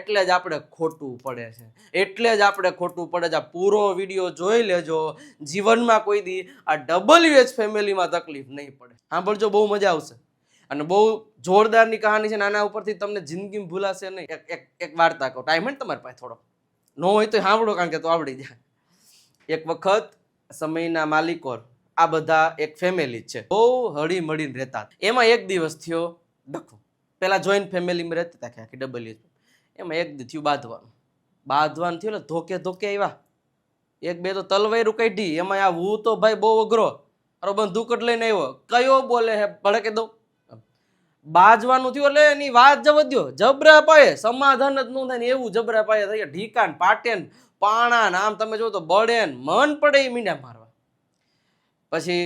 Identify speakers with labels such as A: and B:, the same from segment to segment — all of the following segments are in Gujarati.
A: એટલે જ આપણે ખોટું પડે છે. એટલે જ આપણે ખોટું પડે છે. પૂરો વીડિયો જોઈ લેજો. જીવનમાં કોઈ દી આ ડબલ્યુ એચ ફેમિલીમાં તકલીફ નહીં પડે. સાંભળજો, બહુ મજા આવશે. અને બહુ જોરદારની કહાની છે ને આના ઉપરથી તમને જિંદગી ભૂલાશે નહીં. એક એક વાર્તા કહો. ટાઈમ હે ને તમારી પાસે થોડો ન હોય તો સાંભળો, કારણ કે તો આવડી જાય. એક વખત સમયના માલિકો આ બધા એક ફેમિલી છે. બહુ હળી મળીને રહેતા એમાં એક દિવસ થયો ડખો. પેલા જોઈન્ટ ફેમિલીમાં રહેતા હતા આખી ડબલ એમાં એક થયું બાંધવાનું. બાંધવાનું થયું એટલે ધોકે ધોકે આવ્યા. એક બે તો તલવારું કાઢી એમાં આ હું તો ભાઈ બહુ અઘરો. અરે બંદૂક જ લઈને આવ્યો. કયો બોલે હે, ભડકે દઉં. બાજવાનું થયું એટલે એની વાત જવા દ્યો જબરા પાયે, સમાધાન જ ન થાય ને એવું જબરા પાયે થઈ ઢીકાન પાટેન, પાણા ને આમ તમે જો તો બળેન, મન પડે એ મીંડા મારવા. પછી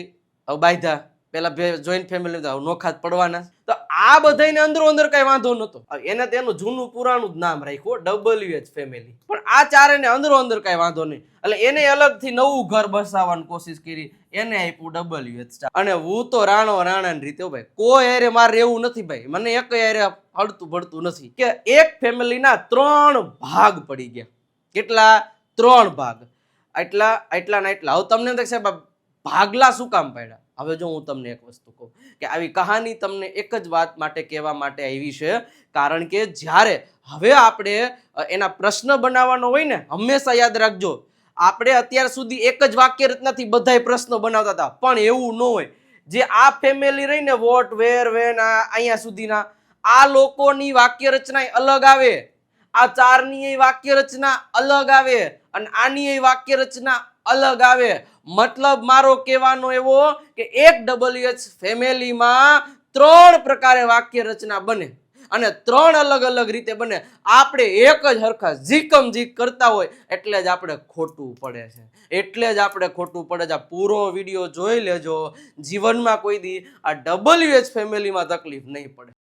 A: હવે બાયધા પેલા જોઈન્ટ ફેમિલી નોખાત પડવાના. તો આ બધાને અંદરો અંદર કઈ વાંધો નતો એને તેનું જૂનું પુરાણું જ નામ રાખ્યું ડબલ્યુ એચ ફેમિલી પણ આ ચારેને અંદરો અંદર કઈ વાંધો નહીં. એટલે એને અલગથી નવું ઘર બસાવવાની કોશિશ કરી, એને આપ્યું ડબલ્યુ એચ અને હું તો રાણો રાણાની રીતે ભાઈ, કોઈ એરે મારે રહેવું નથી ભાઈ. મને એક એરે હડતું પડતું નથી. કે એક ફેમિલીના ત્રણ ભાગ પડી ગયા. કેટલા? ત્રણ ભાગ. એટલા એટલા ને એટલા હવે તમને સાહેબ ભાગલા શું કામ પાડ્યા? હવે જો હું તમને એક વસ્તુ કહું કે આવી કહાની તમને એક જ વાત માટે કહેવા માટે આવી છે, કારણ કે જ્યારે હવે આપણે એના પ્રશ્ન બનાવવાનો હોય ને, હંમેશા યાદ રાખજો, આપણે અત્યાર સુધી એક જ વાક્ય રચનાથી બધાય પ્રશ્નો બનાવતા હતા, પણ એવું ન હોય. જે આ ફેમિલી રહીને વોટ વેર વેન અહીંયા સુધીના, આ લોકોની વાક્ય રચના અલગ આવે, આ ચારની વાક્ય રચના અલગ આવે, અને આની વાક્ય રચના અલગ આવે. મતલબ મારો કહેવાનો એવો કે એક ડબલ્યુ એચ ફેમિલીમાં ત્રણ પ્રકારે વાક્ય રચના બને અને ત્રણ અલગ અલગ રીતે બને. આપણે એક જ હરખા ઝીકમ ઝીક કરતા હોય એટલે જ આપણે ખોટું પડે છે. એટલે જ આપણે ખોટું પડે છે. આ પૂરો વીડિયો જોઈ લેજો. જીવનમાં કોઈ દી આ ડબલ્યુ એચ ફેમિલીમાં તકલીફ નહીં પડે.